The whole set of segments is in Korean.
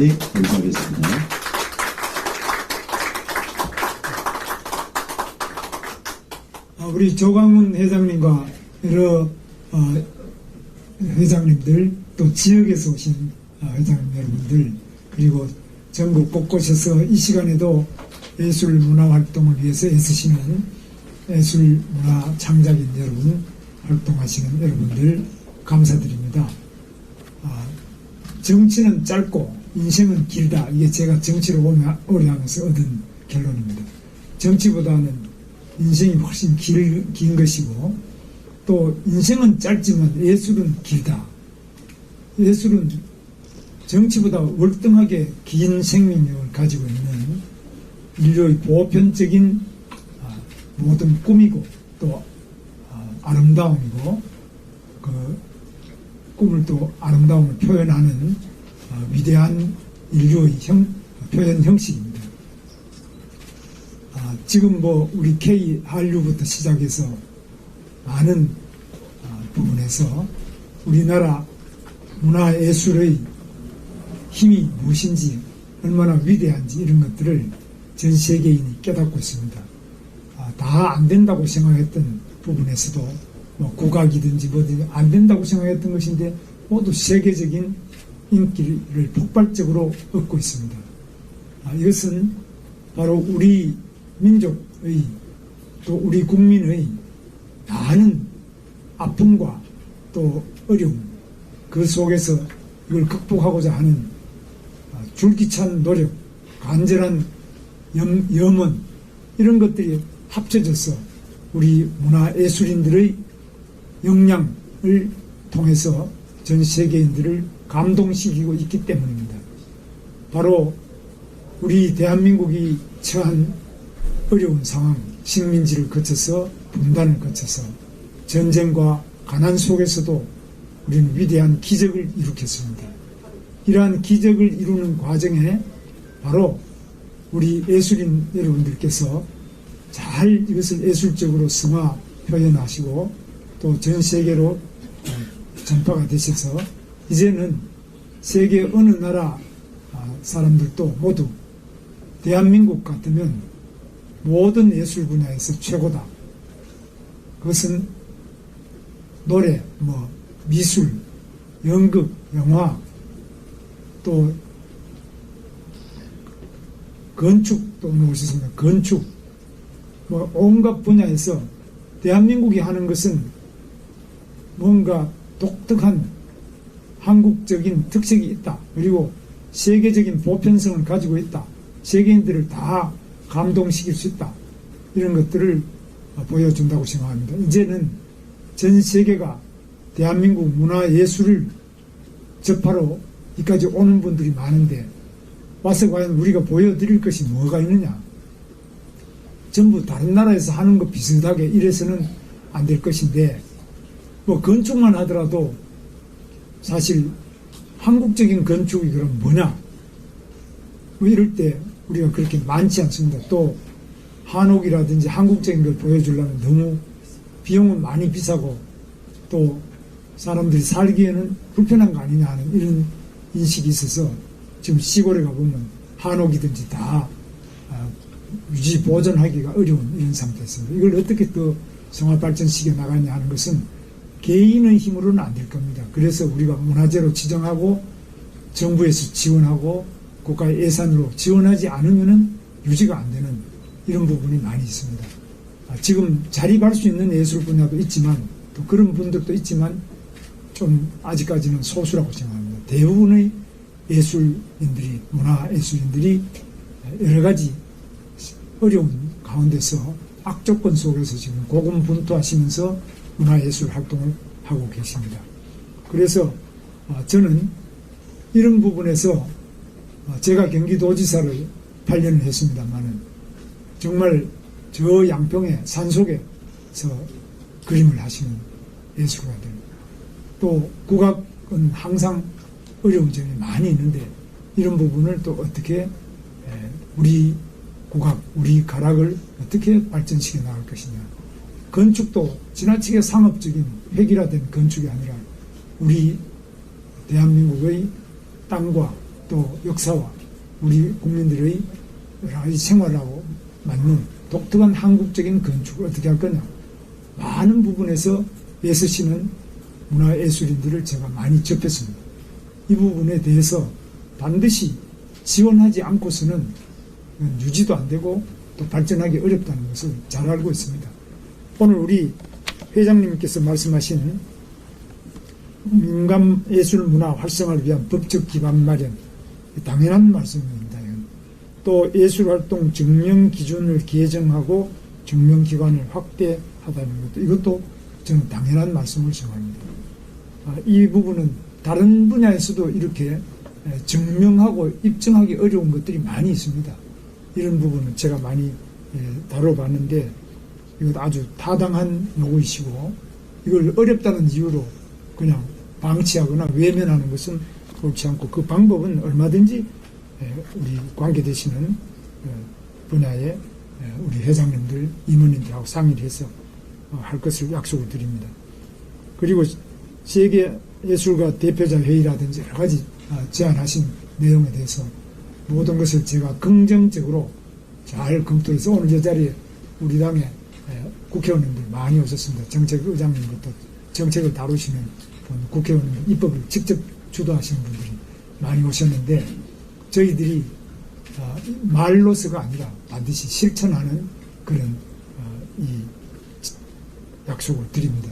자리 감사하겠습니다. 아, 우리 조광훈 회장님과 여러 어, 회장님들 또 지역에서 오신 어, 회장님 여러분들 그리고 전국 곳곳에서 이 시간에도 예술 문화 활동을 위해서 애쓰시는 예술 문화 창작인 여러분 활동하시는 여러분들 감사드립니다. 아, 정치는 짧고 인생은 길다. 이게 제가 정치를 오래- 하면서 얻은 결론입니다. 정치보다는 인생이 훨씬 길, 긴 것이고 또 인생은 짧지만 예술은 길다. 예술은 정치보다 월등하게 긴 생명력을 가지고 있는 인류의 보편적인 아, 모든 꿈이고 또 아, 아름다움이고 그 꿈을 또 아름다움을 표현하는 어, 위대한 인류의 형, 표현 형식입니다. 아, 지금 뭐 우리 K 한류부터 시작해서 많은 아, 부분에서 우리나라 문화예술의 힘이 무엇인지 얼마나 위대한지 이런 것들을 전 세계인이 깨닫고 있습니다. 아, 다안 된다고 생각했던 부분에서도 뭐 국악이든지 뭐든지 안 된다고 생각했던 것인데 모두 세계적인 인기를 폭발적으로 얻고 있습니다. 아, 이것은 바로 우리 민족의 또 우리 국민의 많은 아픔과 또 어려움 그 속에서 이걸 극복하고자 하는 아, 줄기찬 노력, 간절한 염, 염원 이런 것들이 합쳐져서 우리 문화예술인들의 역량을 통해서 전 세계인들을 감동시키고 있기 때문입니다. 바로 우리 대한민국이 처한 어려운 상황, 식민지를 거쳐서 분단을 거쳐서 전쟁과 가난 속에서도 우리는 위대한 기적을 일으켰습니다. 이러한 기적을 이루는 과정에 바로 우리 예술인 여러분들께서 잘 이것을 예술적으로 승화 표현하시고 또 전 세계로 전파가 되셔서 이제는 세계 어느 나라 아, 사람들도 모두 대한민국 같으면 모든 예술 분야에서 최고다. 그것은 노래, 뭐 미술, 연극, 영화, 또 건축도 나오셨습니다. 건축, 뭐 온갖 분야에서 대한민국이 하는 것은 뭔가 독특한 한국적인 특색이 있다. 그리고 세계적인 보편성을 가지고 있다. 세계인들을 다 감동시킬 수 있다. 이런 것들을 보여준다고 생각합니다. 이제는 전 세계가 대한민국 문화 예술을 접하러 이까지 오는 분들이 많은데 와서 과연 우리가 보여드릴 것이 뭐가 있느냐? 전부 다른 나라에서 하는 것 비슷하게 이래서는 안 될 것인데 뭐 건축만 하더라도 사실 한국적인 건축이 그럼 뭐냐? 뭐 이럴 때 우리가 그렇게 많지 않습니다. 또 한옥이라든지 한국적인 걸 보여주려면 너무 비용은 많이 비싸고 또 사람들이 살기에는 불편한 거 아니냐 하는 이런 인식이 있어서 지금 시골에 가보면 한옥이든지 다 아, 유지 보존하기가 어려운 이런 상태였습니다. 이걸 어떻게 또 생활 발전시켜 나가냐 하는 것은 개인의 힘으로는 안 될 겁니다. 그래서 우리가 문화재로 지정하고 정부에서 지원하고 국가 예산으로 지원하지 않으면은 유지가 안 되는 이런 부분이 많이 있습니다. 아, 지금 자립할 수 있는 예술 분야도 있지만 또 그런 분들도 있지만 좀 아직까지는 소수라고 생각합니다. 대부분의 예술인들이 문화 예술인들이 여러 가지 어려운 가운데서 악조건 속에서 지금 고군분투하시면서 문화예술 활동을 하고 계십니다. 그래서 어, 저는 이런 부분에서 어, 제가 경기도지사를 8년을 했습니다만은 정말 저 양평의 산속에서 그림을 하시는 예술가들 또 국악은 항상 어려운 점이 많이 있는데 이런 부분을 또 어떻게 에, 우리 국악, 우리 가락을 어떻게 발전시켜 나갈 것이냐. 건축도 지나치게 상업적인 획일화된 건축이 아니라 우리 대한민국의 땅과 또 역사와 우리 국민들의 여러 생활하고 맞는 독특한 한국적인 건축을 어떻게 할 거냐. 많은 부분에서 애쓰시는 문화예술인들을 제가 많이 접했습니다. 이 부분에 대해서 반드시 지원하지 않고서는 유지도 안 되고 또 발전하기 어렵다는 것을 잘 알고 있습니다. 오늘 우리 회장님께서 말씀하신 민감 예술 문화 활성화를 위한 법적 기반 마련 당연한 말씀입니다. 또 예술 활동 증명 기준을 개정하고 증명 기관을 확대하다는 것도 이것도 저는 당연한 말씀을 생각합니다. 아, 이 부분은 다른 분야에서도 이렇게 에, 증명하고 입증하기 어려운 것들이 많이 있습니다. 이런 부분은 제가 많이 에, 다뤄봤는데 이것 아주 타당한 요구이시고 이걸 어렵다는 이유로 그냥 방치하거나 외면하는 것은 옳지 않고 그 방법은 얼마든지 에, 우리 관계되시는 어, 분야의 에, 우리 회장님들, 임원님들하고 상의를 해서 어, 할 것을 약속을 드립니다. 그리고 세계 예술가 대표자 회의라든지 여러 가지 아, 제안하신 내용에 대해서 모든 것을 제가 긍정적으로 잘 검토해서 오늘 이 자리에 우리 당의 에, 국회의원님들 많이 오셨습니다. 정책의장님부터 정책을 다루시는 분, 국회의원님, 입법을 직접 주도하시는 분들이 많이 오셨는데 저희들이 어, 말로서가 아니라 반드시 실천하는 그런 어, 이 약속을 드립니다.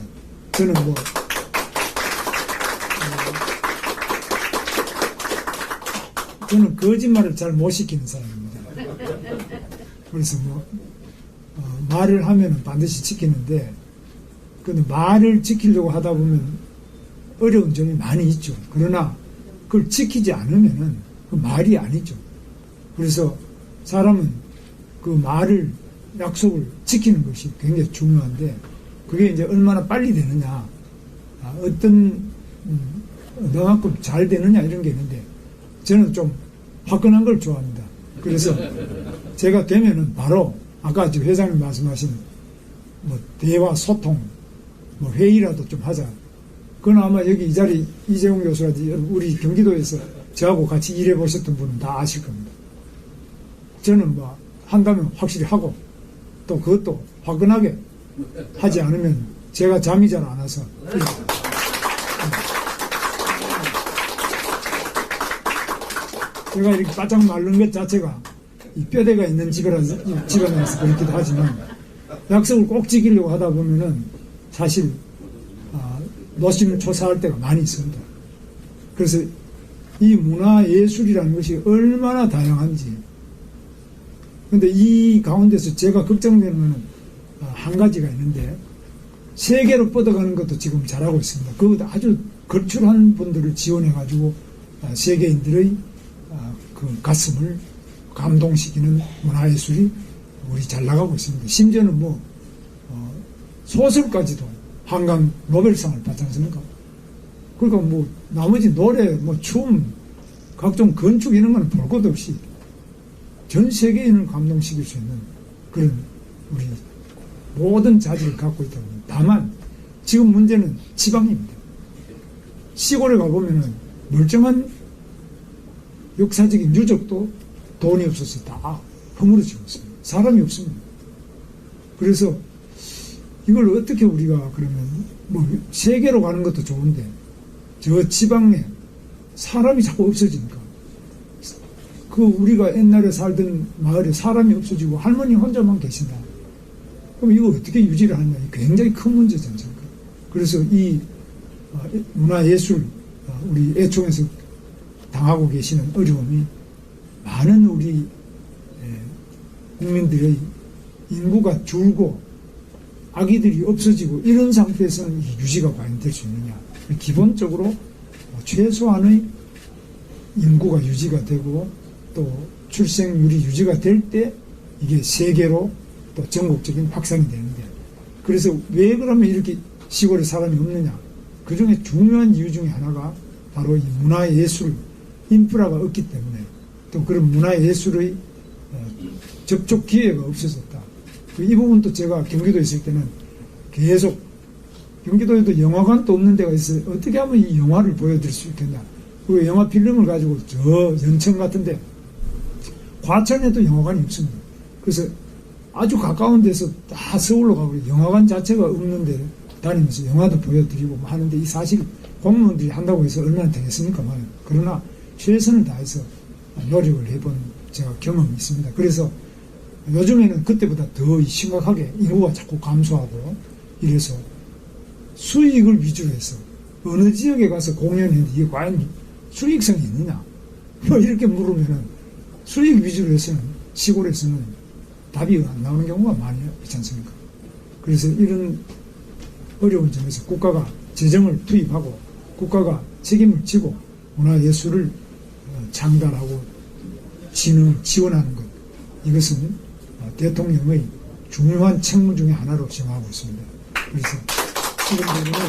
저는 뭐 어, 저는 거짓말을 잘 못 시키는 사람입니다. 그래서 뭐 어, 말을 하면 반드시 지키는데 근데 말을 지키려고 하다 보면 어려운 점이 많이 있죠. 그러나 그걸 지키지 않으면은 그 말이 아니죠. 그래서 사람은 그 말을 약속을 지키는 것이 굉장히 중요한데 그게 이제 얼마나 빨리 되느냐, 아, 어떤 음, 너만큼 잘 되느냐 이런 게 있는데 저는 좀 화끈한 걸 좋아합니다. 그래서 제가 되면은 바로 아까 지금 회장님 말씀하신 뭐 대화 소통, 뭐 회의라도 좀 하자. 그건 아마 여기 이 자리 이재용 교수라든지 우리 경기도에서 저하고 같이 일해 보셨던 분은 다 아실 겁니다. 저는 뭐 한다면 확실히 하고 또 그것도 화끈하게 하지 않으면 제가 잠이 잘 안 와서 제가 이렇게 바짝 마른 것 자체가 이 뼈대가 있는 집이라서 집안에서 그렇기도 하지만 약속을 꼭 지키려고 하다 보면은 사실 아, 노심초사할 때가 많이 있습니다. 그래서 이 문화 예술이라는 것이 얼마나 다양한지. 근데 이 가운데서 제가 걱정되는 것은 아, 한 가지가 있는데 세계로 뻗어가는 것도 지금 잘하고 있습니다. 그것도 아주 걸출한 분들을 지원해가지고 아, 세계인들의 아, 그 가슴을 감동시키는 문화예술이 우리 잘 나가고 있습니다. 심지어는 뭐 어, 소설까지도 한강 노벨상을 받지 않습니까? 그러니까 뭐 나머지 노래, 뭐 춤, 각종 건축 이런 거는 볼것 없이 전 세계인을 감동시킬 수 있는 그런 우리 모든 자질을 갖고 있다고 합니다. 다만 지금 문제는 지방입니다. 시골에 가보면은 멀쩡한 역사적인 유적도 돈이 없어서 다 허물어지고 있습니다. 사람이 없습니다. 그래서 이걸 어떻게 우리가 그러면 뭐 세계로 가는 것도 좋은데 저 지방에 사람이 자꾸 없어지니까 그 우리가 옛날에 살던 마을에 사람이 없어지고 할머니 혼자만 계신다. 그럼 이거 어떻게 유지를 하느냐. 굉장히 큰 않습니까? 그래서 이 어, 문화예술, 어, 우리 애총에서 당하고 계시는 어려움이 많은 우리 예, 국민들의 인구가 줄고 아기들이 없어지고 이런 상태에서는 유지가 과연 될 수 있느냐. 기본적으로 뭐 최소한의 인구가 유지가 되고 또 출생률이 유지가 될 때 이게 세계로 또 전국적인 확산이 되는데 그래서 왜 그러면 이렇게 시골에 사람이 없느냐 그 중에 중요한 이유 중에 하나가 바로 이 문화예술 인프라가 없기 때문에 또 그런 문화예술의 어, 접촉 기회가 그 이 부분도 제가 경기도에 있을 때는 계속 경기도에도 영화관도 없는 데가 있어요 어떻게 하면 이 영화를 보여드릴 수 있겠냐 그 영화 필름을 가지고 저 연천 같은데 과천에도 영화관이 없습니다. 그래서 아주 가까운 데서 다 서울로 가고 영화관 자체가 없는데 다니면서 영화도 보여드리고 뭐 하는데 이 사실 공무원들이 한다고 해서 얼마나 되겠습니까? 만 그러나 최선을 다해서 노력을 해본 제가 경험이 있습니다. 그래서 요즘에는 그때보다 더 심각하게 인구가 자꾸 감소하고 이래서 수익을 위주로 해서 어느 지역에 가서 공연했는데 이게 과연 수익성이 있느냐? 뭐 이렇게 물으면은 수익 위주로 해서는 시골에서는 답이 안 나오는 경우가 많이 있지 않습니까? 그래서 이런 어려운 점에서 국가가 재정을 투입하고 국가가 책임을 지고 문화예술을 어, 장단하고 진흥 지원하는 것 이것은 어, 대통령의 중요한 책무 중에 하나로 생각하고 있습니다. 그래서 이런 부분은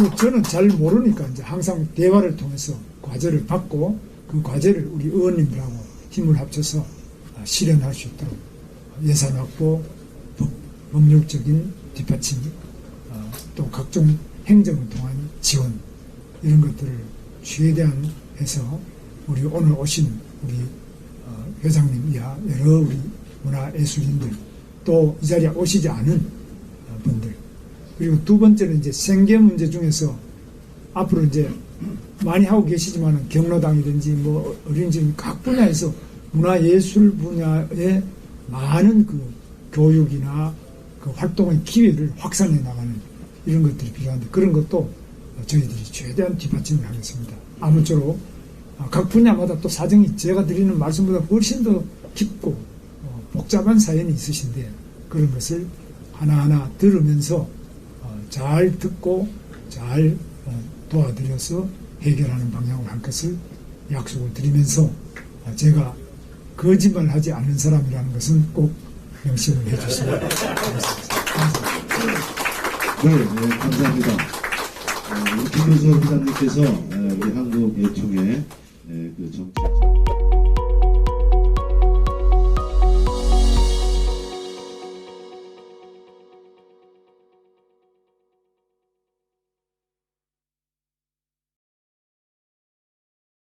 뭐 저는 잘 모르니까 이제 항상 대화를 통해서 과제를 받고 그 과제를 우리 의원님들하고 힘을 합쳐서 아, 실현할 수 있도록 예산 확보, 법, 법률적인 뒷받침, 어, 또 각종 행정을 통한 지원 이런 것들을 최대한 해서 우리 오늘 오신 우리 어, 회장님 이하 여러 우리 문화예술인들 또 이 자리에 오시지 않은 어, 분들 그리고 두 번째는 이제 생계 문제 중에서 앞으로 이제 많이 하고 계시지만 경로당이든지 뭐 어린이집 각 분야에서 문화예술 분야에 많은 그 교육이나 그 활동의 기회를 확산해 나가는 이런 것들이 필요한데 그런 것도 저희들이 최대한 뒷받침을 하겠습니다. 아무쪼록 아, 각 분야마다 또 사정이 제가 드리는 말씀보다 훨씬 더 깊고 어, 복잡한 사연이 있으신데 그런 것을 하나하나 들으면서 어, 잘 듣고 잘 어, 도와드려서 해결하는 방향으로 할 것을 약속을 드리면서 어, 제가 거짓말 하지 않는 사람이라는 것은 꼭 명심을 해주시면 감사합니다. 네, 네, 감사합니다. 어, 회장님께서 에, 우리 한국 예총의 에, 그 정치.